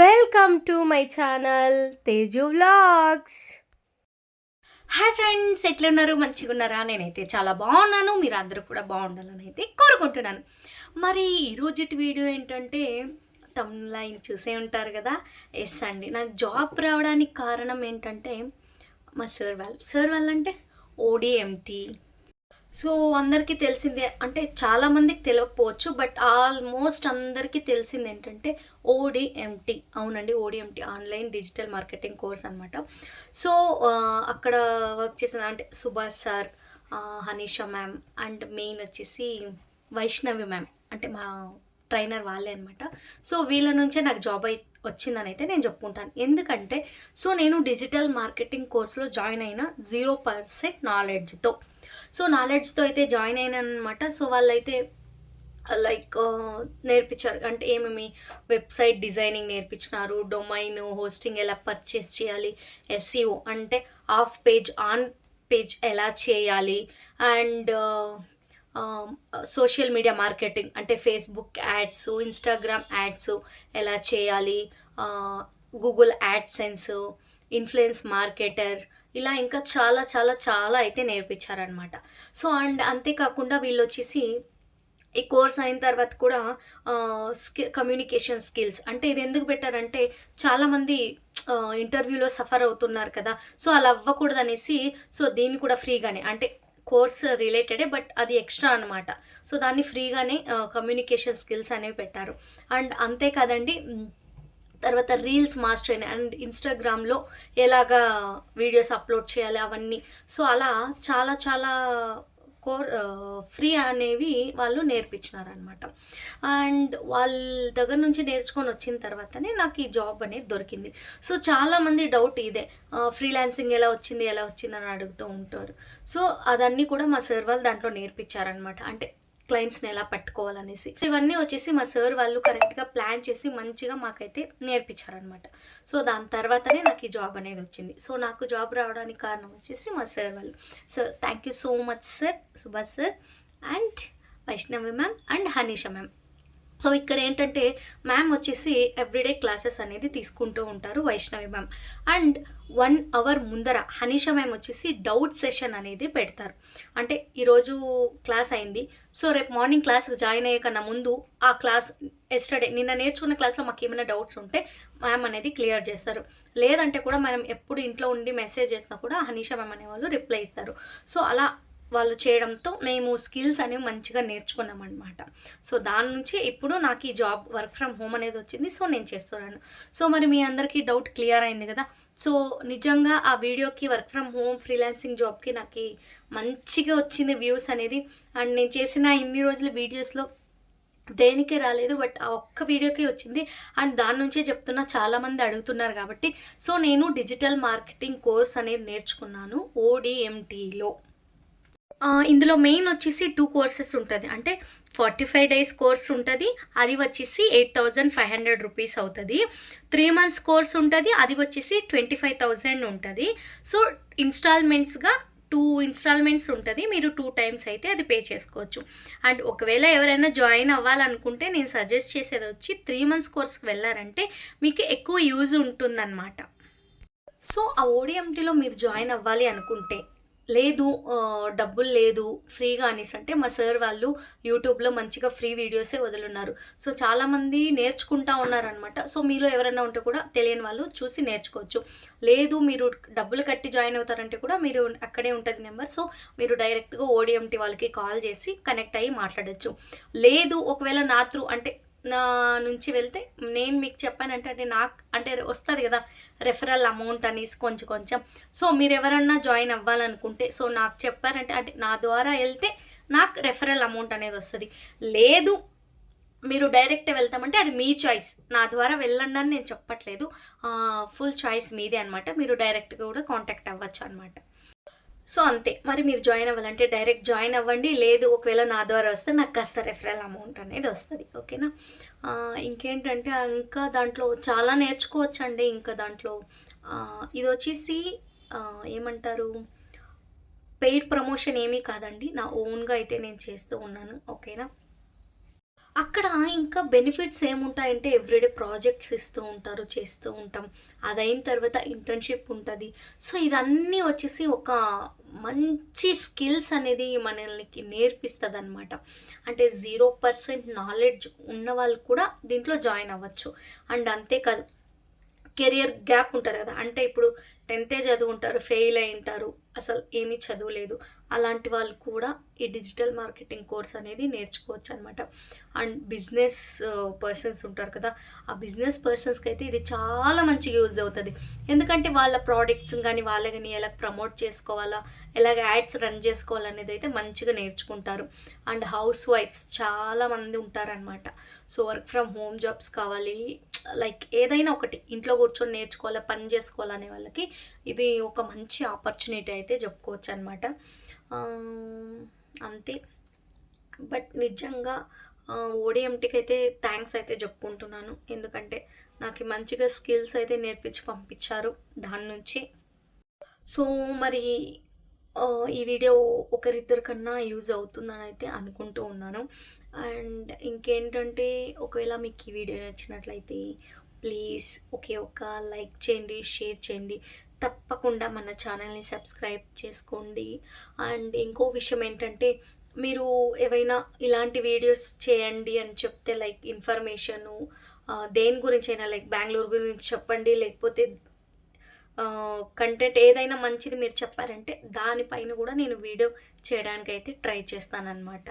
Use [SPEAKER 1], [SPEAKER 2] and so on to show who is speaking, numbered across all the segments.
[SPEAKER 1] Welcome to my channel Teju vlogs
[SPEAKER 2] hi friends ఎట్లున్నారు మంచిగా ఉన్నారా? నేనైతే చాలా బాగున్నాను. మీరు అందరూ కూడా బాగుండాలని అయితే కోరుకుంటున్నాను. మరి ఈరోజుటి వీడియో ఏంటంటే లైన్ చూసే ఉంటారు కదా? ఎస్ అండి. నాకు జాబ్ రావడానికి కారణం ఏంటంటే మా సార్ వాళ్ళు. సార్ వాళ్ళు అంటే ఓడిఎంటీ సో అందరికీ తెలిసిందే అంటే చాలామందికి తెలియకపోవచ్చు బట్ ఆల్మోస్ట్ అందరికీ తెలిసింది ఏంటంటే ఓడిఎంటీ. అవునండి ODMT online digital marketing course అనమాట సో అక్కడ వర్క్ చేసిన అంటే Subhash sir Hanisha ma'am and main వచ్చేసి వైష్ణవి మ్యామ్ అంటే మా ట్రైనర్ వాళ్ళే అనమాట సో వీళ్ళ నుంచే నాకు జాబ్ అయి వచ్చిందని అయితే నేను చెప్పుకుంటాను. ఎందుకంటే సో నేను డిజిటల్ మార్కెటింగ్ కోర్సులో జాయిన్ అయిన జీరో పర్సెంట్ నాలెడ్జ్తో. సో నాలెడ్జ్తో అయితే జాయిన్ అయినాను అనమాట సో వాళ్ళైతే లైక్ నేర్పించారు. అంటే ఏమేమి వెబ్సైట్ డిజైనింగ్ నేర్పించినారు డొమైన్ హోస్టింగ్ ఎలా పర్చేస్ చేయాలి ఎస్ఈఓ అంటే ఆఫ్ పేజ్ ఆన్ పేజ్ ఎలా చేయాలి అండ్ సోషల్ మీడియా మార్కెటింగ్ అంటే ఫేస్బుక్ యాడ్స్ ఇన్స్టాగ్రామ్ యాడ్స్ ఎలా చేయాలి గూగుల్ యాడ్సెన్స్ ఇన్ఫ్లుయెన్స్ మార్కెటర్ ఇలా ఇంకా చాలా చాలా చాలా అయితే నేర్పించారనమాట సో అండ్ అంతేకాకుండా వీళ్ళు వచ్చేసి ఈ కోర్స్ అయిన తర్వాత కూడా స్కి కమ్యూనికేషన్ స్కిల్స్ అంటే ఇది ఎందుకు పెట్టారంటే చాలామంది ఇంటర్వ్యూలో సఫర్ అవుతున్నారు కదా సో అలా అవ్వకూడదు అనేసి సో దీన్ని కూడా ఫ్రీగానే అంటే కోర్స్ రిలేటెడే బట్ అది ఎక్స్ట్రా అనమాట సో దాన్ని ఫ్రీగానే కమ్యూనికేషన్ స్కిల్స్ అనేవి పెట్టారు. అండ్ అంతేకాదండి తర్వాత రీల్స్ మాస్టర్ అయిన అండ్ ఇన్స్టాగ్రామ్లో ఎలాగా వీడియోస్ అప్లోడ్ చేయాలి అవన్నీ. సో అలా చాలా చాలా కోర్ ఫ్రీ అనేవి వాళ్ళు నేర్పించినారనమాట అండ్ వాళ్ళ దగ్గర నుంచి నేర్చుకొని వచ్చిన తర్వాతనే నాకు ఈ జాబ్ అనేది దొరికింది. సో చాలామంది డౌట్ ఇదే. ఫ్రీలాన్సింగ్ ఎలా వచ్చింది ఎలా వచ్చింది అని అడుగుతూ ఉంటారు. సో అదన్నీ కూడా మా సార్ వాళ్ళు దాంట్లో నేర్పించారనమాట అంటే క్లయింట్స్ని ఎలా పట్టుకోవాలనేసి. ఇవన్నీ వచ్చేసి మా సార్ వాళ్ళు కరెక్ట్గా ప్లాన్ చేసి మంచిగా మాకైతే నేర్పించారనమాట సో దాని తర్వాతనే నాకు ఈ జాబ్ అనేది వచ్చింది. సో నాకు జాబ్ రావడానికి కారణం వచ్చేసి మా సార్ వాళ్ళు. Sir thank you so much sir Subhash sir and Vaishnavi ma'am and Hanisha ma'am so ఇక్కడ ఏంటంటే మ్యామ్ వచ్చేసి ఎవ్రీడే క్లాసెస్ అనేది తీసుకుంటూ ఉంటారు Vaishnavi ma'am and one hour ముందర హనీష మ్యామ్ వచ్చేసి డౌట్ సెషన్ అనేది పెడతారు. అంటే ఈరోజు క్లాస్ అయింది. సో రేపు మార్నింగ్ క్లాస్ జాయిన్ అయ్యే కన్నా ముందు ఆ క్లాస్ ఎస్టర్డే నిన్న నేర్చుకున్న క్లాస్లో మాకు ఏమైనా డౌట్స్ ఉంటే మ్యామ్ అనేది క్లియర్ చేస్తారు. లేదంటే కూడా మనం ఎప్పుడు ఇంట్లో ఉండి మెసేజ్ చేసినా కూడా హనీషా మ్యామ్ అనేవాళ్ళు రిప్లై ఇస్తారు. సో అలా వాళ్ళు చేయడంతో మేము స్కిల్స్ అనేవి మంచిగా నేర్చుకున్నాం అనమాట సో దాని నుంచి ఇప్పుడు నాకు ఈ జాబ్ వర్క్ ఫ్రమ్ హోమ్ అనేది వచ్చింది. సో నేను చేస్తున్నాను. సో మరి మీ అందరికీ డౌట్ క్లియర్ అయింది కదా? సో నిజంగా ఆ వీడియోకి వర్క్ ఫ్రమ్ హోమ్ ఫ్రీలాన్సింగ్ జాబ్కి నాకు మంచిగా వచ్చింది వ్యూస్ అనేది. అండ్ నేను చేసిన ఇన్ని రోజుల వీడియోస్లో దేనికే రాలేదు బట్ ఆ ఒక్క వీడియోకే వచ్చింది. అండ్ దాని నుంచే చెప్తున్నా చాలామంది అడుగుతున్నారు కాబట్టి. సో నేను డిజిటల్ మార్కెటింగ్ కోర్స్ అనేది నేర్చుకున్నాను ఓడిఎంటీలో ఇందులో మెయిన్ వచ్చేసి టూ కోర్సెస్ ఉంటుంది. అంటే ఫార్టీ ఫైవ్ డేస్ కోర్స్ ఉంటుంది అది వచ్చేసి eight thousand five hundred rupees అవుతుంది. త్రీ మంత్స్ కోర్స్ ఉంటుంది అది వచ్చేసి ట్వంటీ ఫైవ్ థౌజండ్ ఉంటుంది సో ఇన్స్టాల్మెంట్స్గా టూ ఇన్స్టాల్మెంట్స్ ఉంటుంది మీరు టూ టైమ్స్ అయితే అది పే చేసుకోవచ్చు. అండ్ ఒకవేళ ఎవరైనా జాయిన్ అవ్వాలనుకుంటే నేను సజెస్ట్ చేసేది వచ్చి త్రీ మంత్స్ కోర్స్కి వెళ్ళారంటే మీకు ఎక్కువ యూజ్ ఉంటుందన్నమాట. సో ఆ ఓడిఎంటీలో మీరు జాయిన్ అవ్వాలి అనుకుంటే లేదు డబ్బులు లేదు ఫ్రీగా అనేసి అంటే మా సార్ వాళ్ళు యూట్యూబ్లో మంచిగా ఫ్రీ వీడియోసే వదులున్నారు. సో చాలామంది నేర్చుకుంటా ఉన్నారనమాట సో మీలో ఎవరైనా ఉంటే కూడా తెలియని వాళ్ళు చూసి నేర్చుకోవచ్చు. లేదు మీరు డబ్బులు కట్టి జాయిన్ అవుతారంటే కూడా మీరు అక్కడే ఉంటుంది నెంబర్. సో మీరు డైరెక్ట్గా ఓడిఎంటీ వాళ్ళకి కాల్ చేసి కనెక్ట్ అయ్యి మాట్లాడచ్చు. లేదు ఒకవేళ నా త్రూ అంటే నా నుంచి వెళ్తే నేను మీకు చెప్పానంటే అంటే నాకు అంటే వస్తుంది కదా రెఫరల్ అమౌంట్ అనేసి కొంచెం కొంచెం. సో మీరు ఎవరన్నా జాయిన్ అవ్వాలనుకుంటే సో నాకు చెప్పారంటే అంటే నా ద్వారా వెళ్తే నాకు రెఫరల్ అమౌంట్ అనేది వస్తుంది. లేదు మీరు డైరెక్ట్ వెళ్తామంటే అది మీ చాయిస్ నా ద్వారా వెళ్ళండి అని నేను చెప్పట్లేదు. ఫుల్ చాయిస్ మీదే అనమాట మీరు డైరెక్ట్గా కూడా కాంటాక్ట్ అవ్వచ్చు అనమాట సో అంతే. మరి మీరు జాయిన్ అవ్వాలంటే డైరెక్ట్ జాయిన్ అవ్వండి. లేదు ఒకవేళ నా ద్వారా వస్తే నాకు కాస్త రెఫరల్ అమౌంట్ అనేది వస్తుంది. ఓకేనా? ఇంకేంటంటే ఇంకా దాంట్లో చాలా నేర్చుకోవచ్చు అండి ఇంకా దాంట్లో ఇది వచ్చేసి ఏమంటారు? పెయిడ్ ప్రమోషన్ ఏమీ కాదండి. నా ఓన్గా అయితే నేను చేస్తూ ఉన్నాను. ఓకేనా? అక్కడ ఇంకా బెనిఫిట్స్ ఏముంటాయంటే ఎవ్రీడే ప్రాజెక్ట్స్ ఇస్తూ ఉంటారు చేస్తూ ఉంటాం. అది అయిన తర్వాత ఇంటర్న్షిప్ ఉంటుంది. సో ఇదన్నీ వచ్చేసి ఒక మంచి స్కిల్స్ అనేది మనల్ని నేర్పిస్తుంది అనమాట అంటే జీరో పర్సెంట్ నాలెడ్జ్ ఉన్న వాళ్ళు కూడా దీంట్లో జాయిన్ అవ్వచ్చు. అండ్ అంతేకాదు కెరియర్ గ్యాప్ ఉంటుంది కదా. అంటే ఇప్పుడు టెన్తే చదువు ఉంటారు ఫెయిల్ అయి ఉంటారు అసలు ఏమీ చదవలేదు. అలాంటి వాళ్ళు కూడా ఈ డిజిటల్ మార్కెటింగ్ కోర్స్ అనేది నేర్చుకోవచ్చు అనమాట అండ్ బిజినెస్ పర్సన్స్ ఉంటారు కదా ఆ బిజినెస్ పర్సన్స్కి అయితే ఇది చాలా మంచిగా యూజ్ అవుతుంది. ఎందుకంటే వాళ్ళ ప్రోడక్ట్స్ కానీ వాళ్ళ కానీ ఎలా ప్రమోట్ చేసుకోవాలా ఎలాగ యాడ్స్ రన్ చేసుకోవాలనేది అయితే మంచిగా నేర్చుకుంటారు. అండ్ హౌస్ వైఫ్స్ చాలామంది ఉంటారనమాట. So work from home jobs కావాలి లైక్ ఏదైనా ఒకటి ఇంట్లో కూర్చొని నేర్చుకోవాలి పని చేసుకోవాలనే వాళ్ళకి ఇది ఒక మంచి ఆపర్చునిటీ అయితే. చెప్పుకోవచ్చు అనమాట అంతే. బట్ నిజంగా ఓడిఎంటీకి అయితే థ్యాంక్స్ అయితే చెప్పుకుంటున్నాను. ఎందుకంటే నాకు మంచిగా స్కిల్స్ అయితే నేర్పించి పంపించారు దాని నుంచి సో మరి ఈ వీడియో ఒకరిద్దరి కన్నా యూజ్ అవుతుందని అయితే అనుకుంటూ ఉన్నాను. అండ్ ఇంకేంటంటే ఒకవేళ మీకు ఈ వీడియో నచ్చినట్లయితే ప్లీజ్ ఒకే ఒక లైక్ చేయండి షేర్ చేయండి. తప్పకుండా మన ఛానల్ని సబ్స్క్రైబ్ చేసుకోండి. అండ్ ఇంకో విషయం ఏంటంటే మీరు ఏవైనా ఇలాంటి వీడియోస్ చేయండి అని చెప్తే లైక్ ఇన్ఫర్మేషను దేని గురించి అయినా లైక్ బెంగళూరు గురించి చెప్పండి లేకపోతే కంటెంట్ ఏదైనా మంచిది మీరు చెప్పారంటే దానిపైన కూడా నేను వీడియో చేయడానికి అయితే ట్రై చేస్తానన్నమాట.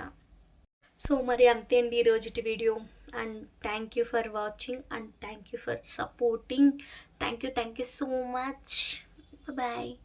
[SPEAKER 2] సో మరి అంతే అండి ఈరోజుటి video. and thank you for watching and thank you for supporting. Thank you thank you so much. Bye bye